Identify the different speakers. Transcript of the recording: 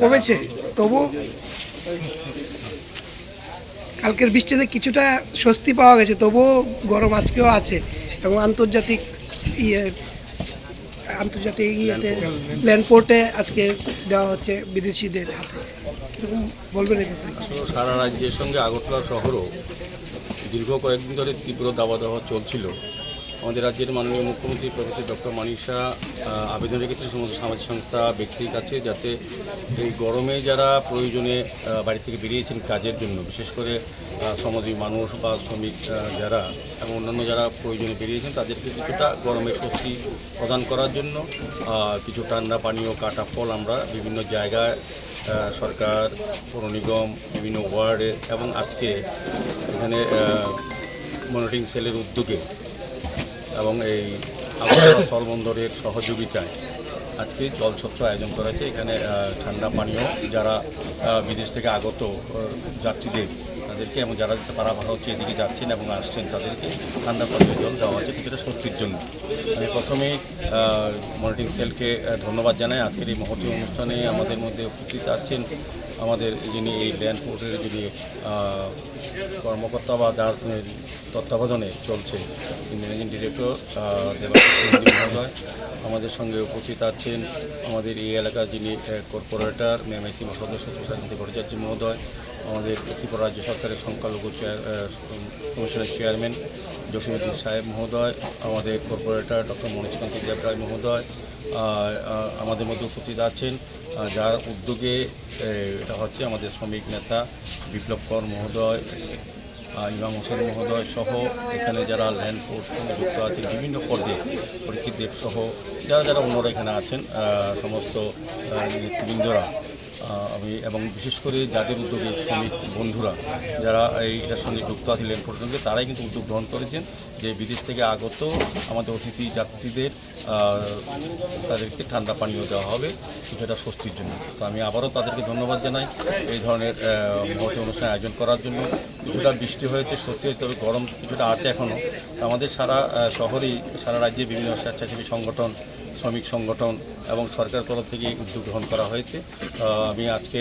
Speaker 1: কমেছে তবু কালকের বৃষ্টিতে কিছুটা স্বস্তি পাওয়া গেছে, তবুও গরম আজকেও আছে এবং আন্তর্জাতিক ইয়ে আন্তর্জাতিক ইয়েতে ল্যান্ডপোর্টে আজকে দেওয়া হচ্ছে বিদেশিদের হাতে। বলবেন
Speaker 2: সারা রাজ্যের সঙ্গে আগরতলা শহরও দীর্ঘ কয়েকদিন ধরে তীব্র দাবাদাবা চলছিল। আমাদের রাজ্যের মাননীয় মুখ্যমন্ত্রী প্রফেসর ডক্টর আহ, আবেদন রেখেছে সমস্ত সামাজিক সংস্থা ব্যক্তির কাছে যাতে এই গরমে যারা প্রয়োজনে বাড়ি থেকে বেরিয়েছেন কাজের জন্য বিশেষ করে শ্রমজীবী মানুষ বা শ্রমিক যারা এবং অন্যান্য যারা প্রয়োজনে বেরিয়েছেন তাদেরকে কিছুটা গরমের স্বস্তি প্রদান করার জন্য কিছু ঠান্ডা পানীয় কাটা ফল আমরা বিভিন্ন জায়গায় সরকার পৌর নিগম বিভিন্ন ওয়ার্ডে এবং আজকে এখানে মনিটরিং সেলের উদ্যোগে এবং এই আবহাওয়া স্থলবন্দরের সহযোগিতায় আজকে জলছত্র আয়োজন করা হয়েছে। এখানে ঠান্ডা পানীয় যারা বিদেশ থেকে আগত যাত্রীদের তাদেরকে এবং যারা পারাপার হচ্ছে এদিকে যাচ্ছেন এবং আসছেন তাদেরকে ঠান্ডা পানীয় জল দেওয়া হচ্ছে কিছুটা স্বস্তির জন্য। আমি প্রথমেই মনিটরিং সেলকে ধন্যবাদ জানাই। আজকের এই মহতী অনুষ্ঠানে আমাদের মধ্যে উপস্থিত আছেন আমাদের যিনি এই ল্যান্ড পোর্টের যিনি কর্মকর্তা বা যার তত্ত্বাবধানে চলছে ম্যানেজিং ডিরেক্টর মহোদয় আমাদের সঙ্গে উপস্থিত আছেন আমাদের এই এলাকার যিনি কর্পোরেটর মেমআইসি সদস্য তুষারকান্তি ভট্টাচার্য মহোদয়, আমাদের ত্রিপুরা রাজ্য সরকারের সংখ্যালঘু কমিশনের চেয়ারম্যান জসিমুদ্দিন সাহেব মহোদয়, আমাদের কর্পোরেটর ডক্টর মনীষকান্তি দেবরায় মহোদয় আমাদের মধ্যে উপস্থিত আছেন যার উদ্যোগে এটা হচ্ছে আমাদের শ্রমিক নেতা বিপ্লব কর মহোদয় ইমাম হোসেন মহোদয় সহ এখানে যারা ল্যান্ড ফোর্স যুক্ত আছেন, বিভিন্ন পর্যায়ে পরীক্ষিত সহ, যারা যারা অন্যরা এখানে আছেন সমস্ত নেতৃবৃন্দরা আমি এবং বিশেষ করে যাদের উদ্যোগে শ্রমিক বন্ধুরা, যারা এই এটার সঙ্গে যুক্ত আছেন ফোর্সের সঙ্গে তারাই কিন্তু উদ্যোগ গ্রহণ করেছেন যে বিদেশ থেকে আগত আমাদের অতিথি যাত্রীদের তাদেরকে ঠান্ডা পানীয় দেওয়া হবে, কিছুটা স্বস্তির জন্য। তো আমি আবারও তাদেরকে ধন্যবাদ জানাই এই ধরনের মহতি অনুষ্ঠান আয়োজন করার জন্য। কিছুটা বৃষ্টি হয়েছে, সত্যি হয়েছে, তবে গরম কিছুটা আছে এখনও আমাদের সারা শহরেই, সারা রাজ্যে বিভিন্ন স্বেচ্ছাসেবী সংগঠন শ্রমিক সংগঠন এবং সরকার তরফ থেকে উদ্যোগ গ্রহণ করা হয়েছে। আমি আজকে